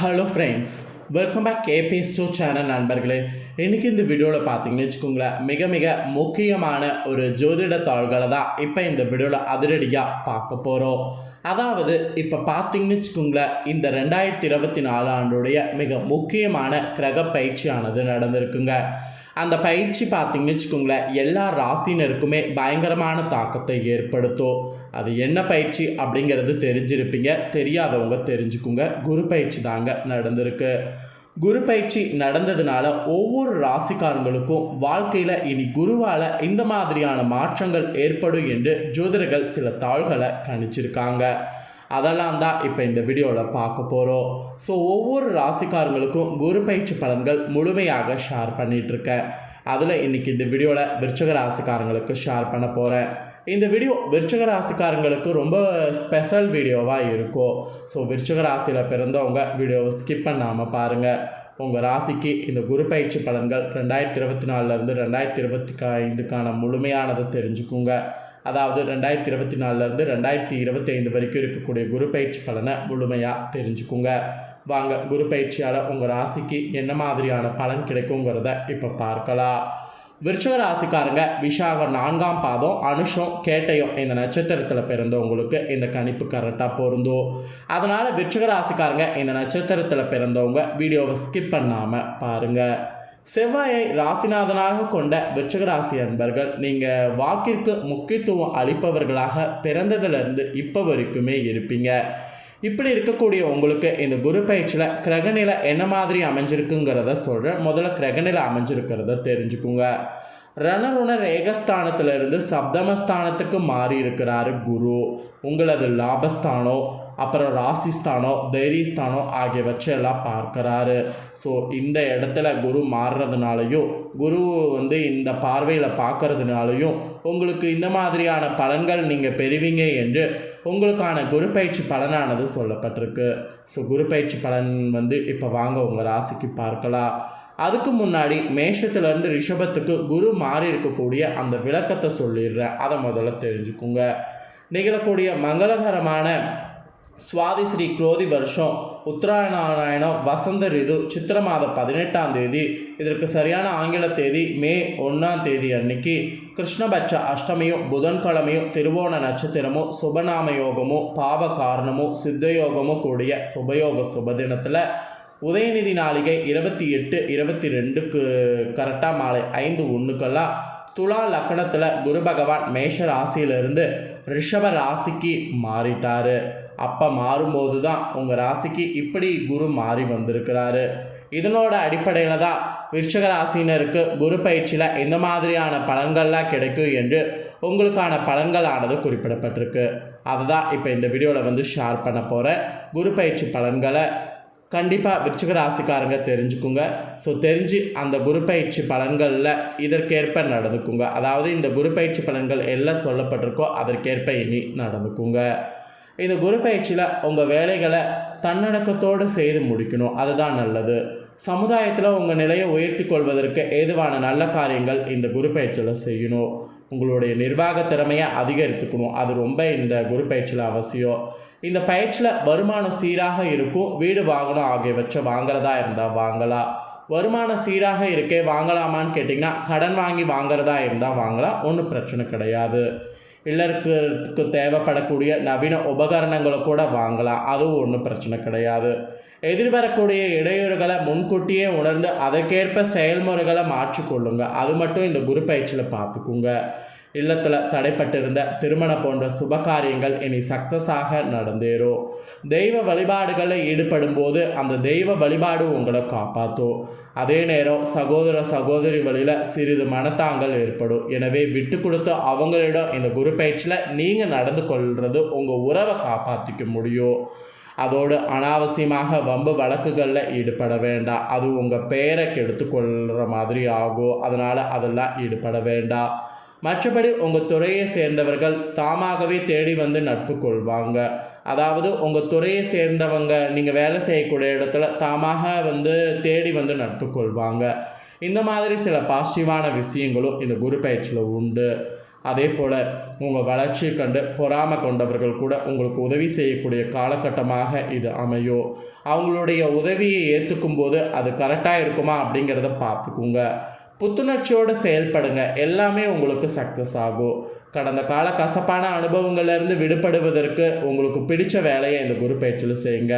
Hello friends welcome back கேபி ஸ்டோ channel நண்பர்களே. இன்றைக்கி இந்த வீடியோவில் பார்த்தீங்கன்னு வச்சுக்கோங்களேன் மிக மிக முக்கியமான ஒரு ஜோதிட தாள்களை தான் இப்போ இந்த வீடியோவில் அதிரடியாக பார்க்க போகிறோம் அதாவது இப்போ பார்த்தீங்கன்னு வச்சுக்கோங்களேன் இந்த ரெண்டாயிரத்தி இருபத்தி நாலு ஆண்டுடைய மிக முக்கியமான கிரக பயிற்சியானது நடந்திருக்குங்க. அந்த பயிற்சி பார்த்தீங்கன்னு வச்சுக்கோங்களேன் எல்லா ராசினருக்குமே பயங்கரமான தாக்கத்தை ஏற்படுத்தும். அது என்ன பயிற்சி அப்படிங்கிறது தெரிஞ்சிருப்பீங்க. தெரியாதவங்க தெரிஞ்சுக்குங்க. குரு பயிற்சி தாங்க நடந்திருக்கு. குரு பயிற்சி நடந்ததுனால ஒவ்வொரு ராசிக்காரங்களுக்கும் வாழ்க்கையில் இனி குருவால் இந்த மாதிரியான மாற்றங்கள் ஏற்படும் என்று ஜோதிடர்கள் சில தாள்களை கணிச்சிருக்காங்க. அதெல்லாம் தான் இப்போ இந்த வீடியோவில் பார்க்க போகிறோம் ஸோ ஒவ்வொரு ராசிக்காரங்களுக்கும் குரு பயிற்சி பலன்கள் முழுமையாக ஷேர் பண்ணிகிட்ருக்கேன் அதில் இன்றைக்கி இந்த வீடியோவில் விருச்சக ராசிக்காரங்களுக்கு ஷேர் பண்ண போகிறேன் இந்த வீடியோ விருச்சக ராசிக்காரங்களுக்கு ரொம்ப ஸ்பெஷல் வீடியோவாக இருக்கும். ஸோ விருச்சக ராசியில் பிறந்தவங்க வீடியோவை ஸ்கிப் பண்ணாமல் பாருங்கள் உங்கள் ராசிக்கு இந்த குரு பயிற்சி பலன்கள் ரெண்டாயிரத்தி இருபத்தி நாலுலேருந்து ரெண்டாயிரத்தி இருபத்தி ஐந்துக்கான முழுமையானதை தெரிஞ்சுக்குங்க. அதாவது ரெண்டாயிரத்தி இருபத்தி நாலுலேருந்து ரெண்டாயிரத்தி இருபத்தி ஐந்து வரைக்கும் இருக்கக்கூடிய குரு பயிற்சி பலனை முழுமையாக தெரிஞ்சுக்குங்க. வாங்க குரு பயிற்சியால் உங்கள் ராசிக்கு என்ன மாதிரியான பலன் கிடைக்குங்கிறத இப்போ பார்க்கலாம். விருச்சக ராசிக்காரங்க விஷாக நான்காம் பாதம் அனுஷம் கேட்டயம் இந்த நட்சத்திரத்தில் பிறந்தவங்களுக்கு இந்த கணிப்பு கரெக்டாக பொருந்தும். அதனால் விருச்சக ராசிக்காரங்க இந்த நட்சத்திரத்தில் பிறந்தவங்க வீடியோவை ஸ்கிப் பண்ணாமல் பாருங்கள் செவ்வாயை ராசிநாதனாக கொண்ட விருச்சக ராசி அன்பர்கள் நீங்கள் வாக்கிற்கு முக்கியத்துவம் அளிப்பவர்களாக பிறந்ததுலேருந்து இப்போ வரைக்குமே இருப்பீங்க. இப்படி இருக்கக்கூடிய உங்களுக்கு இந்த குரு பயிற்சியில் கிரகநிலை என்ன மாதிரி அமைஞ்சிருக்குங்கிறத சொல்கிறேன் முதல்ல கிரகநிலை அமைஞ்சிருக்கிறத தெரிஞ்சுக்குங்க. ரணருண ரேகஸ்தானத்திலிருந்து சப்தமஸ்தானத்துக்கு மாறி இருக்கிறாரு குரு. உங்களது லாபஸ்தானம் அப்புறம் ராசிஸ்தானம் தைரியஸ்தானம் ஆகியவற்றையெல்லாம் பார்க்குறாரு. ஸோ இந்த இடத்துல குரு மாறுறதுனாலையும் குரு வந்து இந்த பார்வையில் பார்க்கறதுனாலையும் உங்களுக்கு இந்த மாதிரியான பலன்கள் நீங்கள் பெறுவீங்க என்று உங்களுக்கான குரு பயிற்சி பலனானது சொல்லப்பட்டிருக்கு. ஸோ குரு பயிற்சி பலன் வந்து இப்போ வாங்க உங்கள் ராசிக்கு பார்க்கலாம். அதுக்கு முன்னாடி மேஷத்துலேருந்து ரிஷபத்துக்கு குரு மாறி இருக்கக்கூடிய அந்த விளக்கத்தை சொல்லிடுறேன். அதை முதல்ல தெரிஞ்சுக்குங்க. நிகழக்கூடிய மங்களகரமான சுவாதி ஸ்ரீ குரோதி வருஷம் உத்தராயணாராயணம் வசந்த ரிது சித்திர மாதம் பதினெட்டாம் தேதி. இதற்கு சரியான ஆங்கில தேதி மே ஒன்றாம் தேதி அன்னைக்கு. கிருஷ்ணபட்ச அஷ்டமியும் புதன்கிழமையும் திருவோண நட்சத்திரமும் சுபநாம யோகமும் பாவ காரணமும் சித்தயோகமும் கூடிய சுபயோக சுபதினத்தில் உதயநிதி நாளிகை இருபத்தி எட்டு இருபத்தி ரெண்டுக்கு கரெக்டாக மாலை ஐந்து ஒன்றுக்கெல்லாம் துலா லக்கணத்தில் குரு பகவான் மேஷ ராசியிலிருந்து ரிஷப ராசிக்கு மாறிட்டார். அப்போ மாறும்போது தான் உங்கள் ராசிக்கு இப்படி குரு மாறி வந்திருக்கிறாரு. இதனோட அடிப்படையில் தான் விருஷக ராசினருக்கு குரு பயிற்சியில் இந்த மாதிரியான பலன்கள்லாம் கிடைக்கும் என்று உங்களுக்கான பலன்களானது குறிப்பிடப்பட்டிருக்கு. அதை தான் இப்போ இந்த வீடியோவில் வந்து ஷேர் பண்ண போகிறேன் குரு பயிற்சி பலன்களை கண்டிப்பாக விருச்சிக ராசிக்காரங்க தெரிஞ்சுக்குங்க. ஸோ தெரிஞ்சு அந்த குரு பயிற்சி பலன்களில் இதற்கேற்ப நடந்துக்குங்க. அதாவது இந்த குரு பயிற்சி பலன்கள் எல்லாம் சொல்லப்பட்டிருக்கோ அதற்கேற்ப இனி நடந்துக்குங்க. இந்த குரு பயிற்சியில் உங்கள் வேலைகளை தன்னடக்கத்தோடு செய்து முடிக்கணும். அதுதான் நல்லது. சமுதாயத்தில் உங்கள் நிலையை உயர்த்தி கொள்வதற்கு ஏதுவான நல்ல காரியங்கள் இந்த குரு பயிற்சியில் செய்யணும். உங்களுடைய நிர்வாக திறமையை அதிகரித்துக்கணும். அது ரொம்ப இந்த குரு பயிற்சியில் அவசியம். இந்த பயிற்சியில் வருமானம் சீராக இருக்கும். வீடு வாகனம் ஆகியவற்றை வாங்குறதா இருந்தால் வாங்கலாம். வருமானம் சீராக இருக்கே வாங்கலாமான்னு கேட்டிங்கன்னா கடன் வாங்கி வாங்குறதா இருந்தால் வாங்கலாம். ஒன்றும் பிரச்சனை கிடையாது. இல்லறத்துக்கு தேவைப்படக்கூடிய நவீன உபகரணங்களை கூட வாங்கலாம். அதுவும் ஒன்றும் பிரச்சனை கிடையாது. எதிர்வரக்கூடிய இடையூறுகளை முன்கூட்டியே உணர்ந்து அதற்கேற்ப செயல்முறைகளை மாற்றிக்கொள்ளுங்க. அது மட்டும் இந்த குரு பயிற்சியில் பார்த்துக்குங்க. இல்லத்தில் தடைப்பட்டிருந்த திருமணம் போன்ற சுப காரியங்கள் இனி சக்ஸஸாக நடந்தேறும். தெய்வ வழிபாடுகளில் ஈடுபடும் போது அந்த தெய்வ வழிபாடு உங்களை காப்பாற்றும். அதே நேரம் சகோதர சகோதரி வழியில் சிறிது மனத்தாங்கள் ஏற்படும். எனவே விட்டு கொடுத்து அவங்களிடம் இந்த குரு பயிற்சியில் நீங்கள் நடந்து கொள்வது உங்கள் உறவை காப்பாற்றிக்க முடியும். அதோடு அனாவசியமாக வம்பு வழக்குகளில் ஈடுபட வேண்டாம். அது உங்கள் பெயரை கெடுத்து கொள்கிற மாதிரி ஆகும். அதனால் அதெல்லாம் ஈடுபட வேண்டாம். மற்றபடி உங்கள் துறையை சேர்ந்தவர்கள் தாமாகவே தேடி வந்து நட்பு கொள்வாங்க. அதாவது உங்கள் துறையை சேர்ந்தவங்க நீங்கள் வேலை செய்யக்கூடிய இடத்துல தாமாக வந்து தேடி வந்து நட்பு கொள்வாங்க. இந்த மாதிரி சில பாசிட்டிவான விஷயங்களும் இந்த குரு பயிற்சியில் உண்டு. அதே போல் உங்கள் வளர்ச்சியை கண்டு பொறாமை கொண்டவர்கள் கூட உங்களுக்கு உதவி செய்யக்கூடிய காலகட்டமாக இது அமையும் அவங்களுடைய உதவியை ஏற்றுக்கும் போது அது கரெக்டாக இருக்குமா அப்படிங்கிறத பார்த்துக்குங்க. புத்துணர்ச்சியோடு செயல்படுங்க. எல்லாமே உங்களுக்கு சக்ஸஸ் ஆகும். கடந்த கால கசப்பான அனுபவங்கள்லேருந்து விடுபடுவதற்கு உங்களுக்கு பிடிச்ச வேலையை இந்த குரு பயிற்சியில் செய்யுங்க.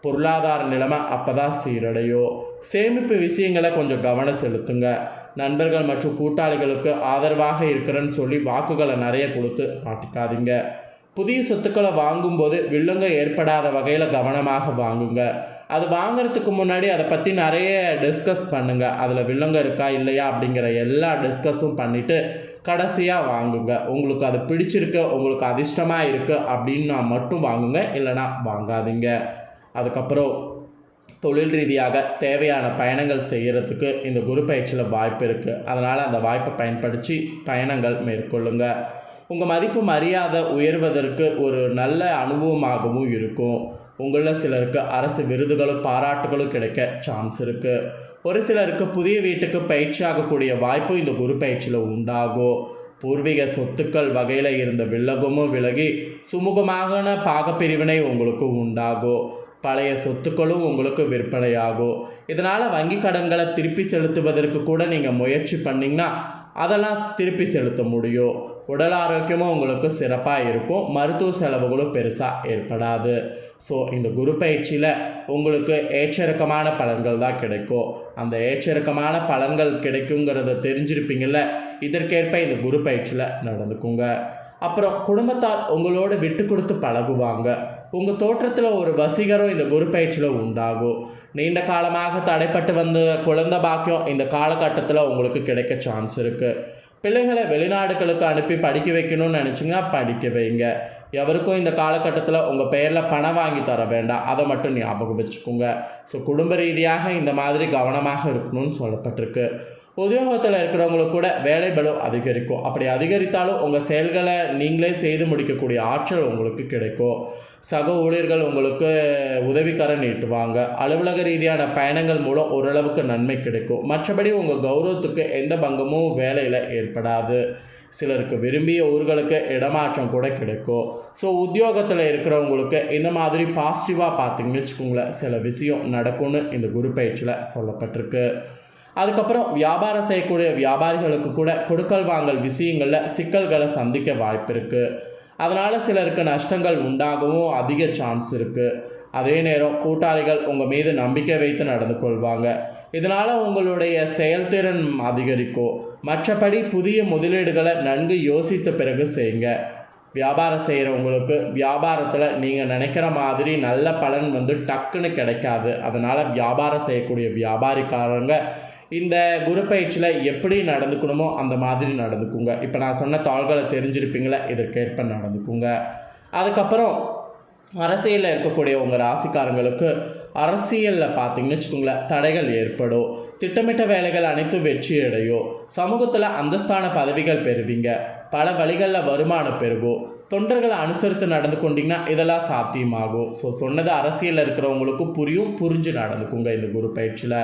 பொருளாதார நிலைமை அப்போ தான் சீரடையும். சேமிப்பு விஷயங்களை கொஞ்சம் கவனம் செலுத்துங்க. நண்பர்கள் மற்றும் கூட்டாளிகளுக்கு ஆதரவாக இருக்கிறேன்னு சொல்லி வாக்குகளை நிறைய கொடுத்து மாட்டிக்காதீங்க. புதிய சொத்துக்களை வாங்கும்போது வில்லங்க ஏற்படாத வகையில் கவனமாக வாங்குங்க. அது வாங்குறதுக்கு முன்னாடி அதை பற்றி நிறைய டிஸ்கஸ் பண்ணுங்கள் அதில் வில்லங்க இருக்கா இல்லையா அப்படிங்கிற எல்லா டிஸ்கஸும் பண்ணிவிட்டு கடைசியாக வாங்குங்க. உங்களுக்கு அது பிடிச்சிருக்கு உங்களுக்கு அதிர்ஷ்டமாக இருக்குது அப்படின்னா மட்டும் வாங்குங்க இல்லைனா வாங்காதீங்க. அதுக்கப்புறம் தொழில் ரீதியாக தேவையான பயணங்கள் செய்கிறதுக்கு இந்த குரு பயிற்சியில் வாய்ப்பு இருக்குது அதனால் அந்த வாய்ப்பை பயன்படுத்தி பயணங்கள் மேற்கொள்ளுங்கள் உங்கள் மதிப்பு மரியாதை உயர்வதற்கு ஒரு நல்ல அனுபவமாகவும் இருக்கும். உங்களில் சிலருக்கு அரசு விருதுகளும் பாராட்டுகளும் கிடைக்க சான்ஸ் இருக்குது ஒரு சிலருக்கு புதிய வீட்டுக்கு பயிற்சி ஆகக்கூடிய வாய்ப்பு இந்த குரு பயிற்சியில் உண்டாகும். பூர்வீக சொத்துக்கள் வகையில் இருந்த வில்லகமும் விலகி சுமூகமான பாகப்பிரிவினை உங்களுக்கு உண்டாகும். பழைய சொத்துக்களும் உங்களுக்கு விற்பனையாகும். இதனால் வங்கி கடன்களை திருப்பி செலுத்துவதற்கு கூட நீங்கள் முயற்சி பண்ணிங்கன்னா அதெல்லாம் திருப்பி செலுத்த முடியும். உடல் ஆரோக்கியமும் உங்களுக்கு சிறப்பாக இருக்கும். மருத்துவ செலவுகளும் பெருசாக ஏற்படாது. ஸோ இந்த குரு பயிற்சியில் உங்களுக்கு ஏற்றிறக்கமான பலன்கள் தான் கிடைக்கும். அந்த ஏற்றிறக்கமான பலன்கள் கிடைக்குங்கிறத தெரிஞ்சிருப்பீங்கள்ல இதற்கேற்ப இந்த குரு பயிற்சியில் நடந்துக்குங்க. அப்புறம் குடும்பத்தார் உங்களோட விட்டு கொடுத்து பழகுவாங்க. உங்கள் தோற்றத்தில் ஒரு வசீகரம் இந்த குரு பயிற்சியில் உண்டாகும். நீண்ட காலமாக தடைப்பட்டு வந்த குழந்த பாக்கியம் இந்த காலகட்டத்தில் உங்களுக்கு கிடைக்க சான்ஸ் இருக்குது பிள்ளைகளை வெளிநாடுகளுக்கு அனுப்பி படிக்க வைக்கணும்னு நினச்சிங்கன்னா படிக்க வைங்க. எவருக்கும் இந்த காலகட்டத்தில் உங்கள் பெயரில் பணம் வாங்கி தர வேண்டாம். அதை மட்டும் ஞாபகம் வச்சுக்கோங்க. ஸோ குடும்ப ரீதியாக இந்த மாதிரி கவனமாக இருக்கணும்னு சொல்லப்பட்டிருக்கு. உத்தியோகத்தில் இருக்கிறவங்களுக்கு கூட வேலை பலம் அதிகரிக்கும். அப்படி அதிகரித்தாலும் உங்கள் செயல்களை நீங்களே செய்து முடிக்கக்கூடிய ஆற்றல் உங்களுக்கு கிடைக்கும். சக ஊழியர்கள் உங்களுக்கு உதவிக்காரன் நீட்டுவாங்க. அலுவலக ரீதியான பயணங்கள் மூலம் ஓரளவுக்கு நன்மை கிடைக்கும். மற்றபடி உங்கள் கௌரவத்துக்கு எந்த பங்கமும் வேலையில் ஏற்படாது. சிலருக்கு விரும்பிய ஊர்களுக்கு இடமாற்றம் கூட கிடைக்கும். ஸோ உத்தியோகத்தில் இருக்கிறவங்களுக்கு இந்த மாதிரி பாசிட்டிவாக பார்த்தீங்கன்னு வச்சுக்கோங்களேன் சில விஷயம் நடக்கும்னு இந்த குரு பயிற்சியில் சொல்லப்பட்டிருக்கு. அதுக்கப்புறம் வியாபாரம் செய்யக்கூடிய வியாபாரிகளுக்கு கூட கொடுக்கல் வாங்கல் விஷயங்களில் சிக்கல்களை சந்திக்க வாய்ப்பு இருக்குது அதனால் சிலருக்கு நஷ்டங்கள் உண்டாகவும் அதிக சான்ஸ் இருக்குது அதே நேரம் கூட்டாளிகள் உங்கள் மீது நம்பிக்கை வைத்து நடந்து கொள்வாங்க. இதனால் உங்களுடைய செயல்திறன் அதிகரிக்கும். மற்றபடி புதிய முதலீடுகளை நன்கு யோசித்த பிறகு செய்யுங்க. வியாபாரம் செய்கிறவங்களுக்கு வியாபாரத்தில் நீங்கள் நினைக்கிற மாதிரி நல்ல பலன் வந்து டக்குன்னு கிடைக்காது. அதனால் வியாபாரம் செய்யக்கூடிய வியாபாரிக்காரங்க இந்த குரு பயிற்சியில் எப்படி நடந்துக்கணுமோ அந்த மாதிரி நடந்துக்குங்க. இப்போ நான் சொன்ன தாள்களை தெரிஞ்சிருப்பீங்களே இதற்கேற்ப நடந்துக்குங்க. அதுக்கப்புறம் அரசியலில் இருக்கக்கூடிய உங்கள் ராசிக்காரங்களுக்கு அரசியலில் பார்த்தீங்கன்னு வச்சுக்கோங்களேன் தடைகள் ஏற்படும். திட்டமிட்ட வேலைகள் அனைத்தும் வெற்றி அடையும். சமூகத்தில் அந்தஸ்தான பதவிகள் பெறுவீங்க. பல வழிகளில் வருமானம் பெருகும். தொண்டர்களை அனுசரித்து நடந்து கொண்டிங்கன்னா இதெல்லாம் சாத்தியமாகும். ஸோ சொன்னது அரசியலில் இருக்கிறவங்களுக்கும் புரியும் புரிஞ்சு நடந்துக்குங்க இந்த குரு பயிற்சியில்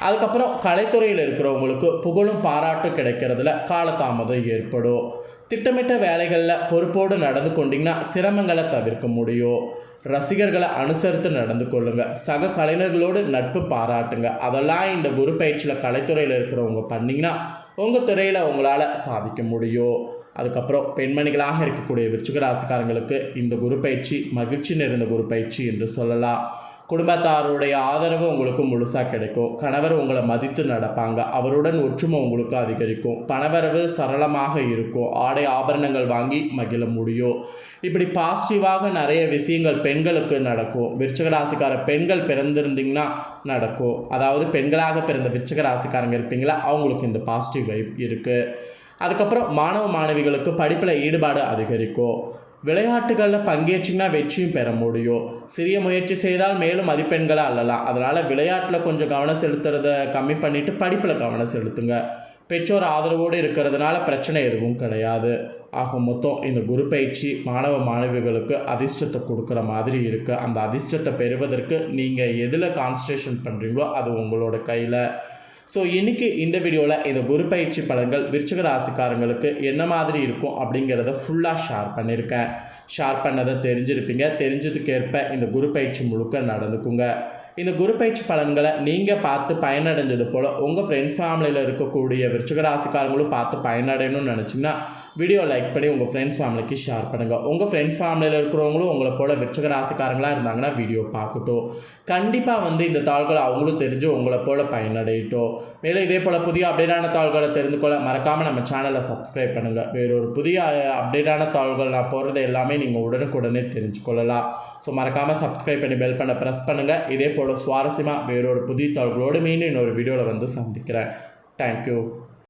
அதுக்கப்புறம் கலைத்துறையில் இருக்கிறவங்களுக்கு புகழும் பாராட்டும் கிடைக்கிறதுல காலதாமதம் ஏற்படும். திட்டமிட்ட வேலைகளில் பொறுப்போடு நடந்து கொண்டிங்கன்னா சிரமங்களை தவிர்க்க முடியும். ரசிகர்களை அனுசரித்து நடந்து கொள்ளுங்க. சக கலைஞர்களோடு நட்பு பாராட்டுங்க. அதெல்லாம் இந்த குரு பயிற்சியில் கலைத்துறையில் இருக்கிறவங்க பண்ணிங்கன்னா உங்கள் துறையில் உங்களால் சாதிக்க முடியும். அதுக்கப்புறம் பெண்மணிகளாக இருக்கக்கூடிய விருச்சிக ராசிக்காரங்களுக்கு இந்த குரு பயிற்சி மகிழ்ச்சி நிறைந்த குரு பயிற்சி என்று சொல்லலாம். குடும்பத்தாருடைய ஆதரவு உங்களுக்கு முழுசாக கிடைக்கும். கணவர் உங்களை மதித்து நடப்பாங்க. அவருடன் ஒற்றுமை உங்களுக்கு அதிகரிக்கும். பணவரவு சரளமாக இருக்கும். ஆடை ஆபரணங்கள் வாங்கி மகிழ முடியும். இப்படி பாசிட்டிவாக நிறைய விஷயங்கள் பெண்களுக்கு நடக்கும். விருச்சகராசிக்கார பெண்கள் பிறந்திருந்தீங்கன்னா நடக்கும். அதாவது பெண்களாக பிறந்த விருச்சகராசிக்காரங்க இருப்பீங்களா? அவங்களுக்கு இந்த பாசிட்டிவ் வைப் இருக்குது அதுக்கப்புறம் மாணவ மாணவிகளுக்கு படிப்பில் ஈடுபாடு அதிகரிக்கும். விளையாட்டுகளில் பங்கேற்றிங்கன்னா வெற்றியும் பெற முடியும். சிறிய முயற்சி செய்தால் மேலும் மதிப்பெண்களை அல்லலாம் அதனால் விளையாட்டில் கொஞ்சம் கவனம் செலுத்துறத கம்மி பண்ணிவிட்டு படிப்பில் கவனம் செலுத்துங்க. பெற்றோர் ஆதரவோடு இருக்கிறதுனால பிரச்சனை எதுவும் கிடையாது. ஆக மொத்தம் இந்த குரு பயிற்சி மாணவ மாணவிகளுக்கு அதிர்ஷ்டத்தை கொடுக்குற மாதிரி இருக்குது அந்த அதிர்ஷ்டத்தை பெறுவதற்கு நீங்கள் எதில் கான்சன்ட்ரேஷன் பண்ணுறீங்களோ அது உங்களோட கையில் ஸோ இன்றைக்கி இந்த வீடியோவில் இந்த குரு பயிற்சி பலன்கள் விருச்சிக ராசிக்காரங்களுக்கு என்ன மாதிரி இருக்கும் அப்படிங்கிறத ஃபுல்லாக ஷேர் பண்ணியிருக்கேன் ஷேர் பண்ணதை தெரிஞ்சிருப்பீங்க. தெரிஞ்சதுக்கேற்ப இந்த குரு பயிற்சி முழுக்க நடந்துக்குங்க. இந்த குரு பயிற்சி பலன்களை நீங்கள் பார்த்து பயனடைஞ்சது போல் உங்கள் ஃப்ரெண்ட்ஸ் ஃபேமிலியில் இருக்கக்கூடிய விருச்சிக ராசிக்காரங்களும் பார்த்து பயனடையணும்னு நினச்சிங்கன்னா வீடியோ லைக் பண்ணி உங்கள் ஃப்ரெண்ட்ஸ் ஃபேமிலிக்கு ஷேர் பண்ணுங்கள் உங்கள் ஃப்ரெண்ட்ஸ் ஃபேமிலியில் இருக்கிறவங்களும் உங்களை போல் விருச்சிக ராசிக்காரங்களாக இருந்தாங்கன்னா வீடியோ பார்க்கட்டும். கண்டிப்பாக வந்து இந்த தாள்கள் அவங்களும் தெரிஞ்சு உங்களை போல் பயனடையட்டும். மேலும் இதே போல் புதிய அப்டேட்டான தாள்களை தெரிந்து கொள்ள மறக்காமல் நம்ம சேனலை சப்ஸ்கிரைப் பண்ணுங்கள் வேறொரு புதிய அப்டேட்டான தாள்கள் நான் போகிறது எல்லாமே நீங்கள் உடனுக்குடனே தெரிஞ்சுக்கொள்ளலாம் ஸோ மறக்காமல் சப்ஸ்கிரைப் பண்ணி பெல் பண்ண ப்ரெஸ் பண்ணுங்கள் இதே போல் சுவாரஸ்யமாக வேறொரு புதிய தாள்களோடு மீண்டும் இன்னொரு வீடியோவில் வந்து சந்திக்கிறேன். தேங்க்யூ